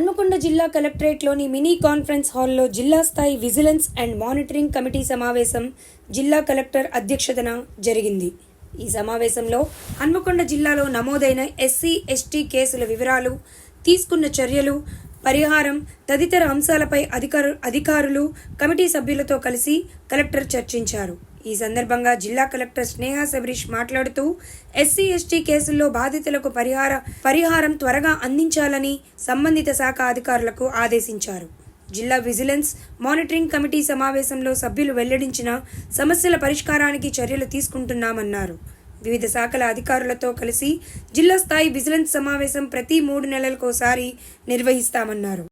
హన్మకొండ జిల్లా కలెక్టరేట్లోని mini conference హాల్లో జిల్లా స్థాయి విజిలెన్స్ అండ్ మానిటరింగ్ కమిటీ సమావేశం జిల్లా కలెక్టర్ అధ్యక్షతన జరిగింది. ఈ సమావేశంలో హన్మకొండ జిల్లాలో నమోదైన ఎస్సీ ఎస్టీ కేసుల వివరాలు తీసుకున్న చర్యలు పరిహారం తదితర అంశాలపై అధికారు అధికారులు కమిటీ సభ్యులతో కలిసి కలెక్టర్ చర్చించారు. ఈ సందర్భంగా జిల్లా కలెక్టర్ స్నేహ శబరీష్ మాట్లాడుతూ ఎస్సీ ఎస్టీ కేసుల్లో బాధితులకు పరిహార పరిహారం త్వరగా అందించాలని సంబంధిత శాఖ అధికారులకు ఆదేశించారు. జిల్లా విజిలెన్స్ మానిటరింగ్ కమిటీ సమావేశంలో సభ్యులు వెల్లడించిన సమస్యల పరిష్కారానికి చర్యలు తీసుకుంటున్నామన్నారు. వివిధ శాఖల అధికారులతో కలిసి జిల్లా స్థాయి విజిలెన్స్ సమావేశం ప్రతి మూడు నెలలకోసారి నిర్వహిస్తామన్నారు.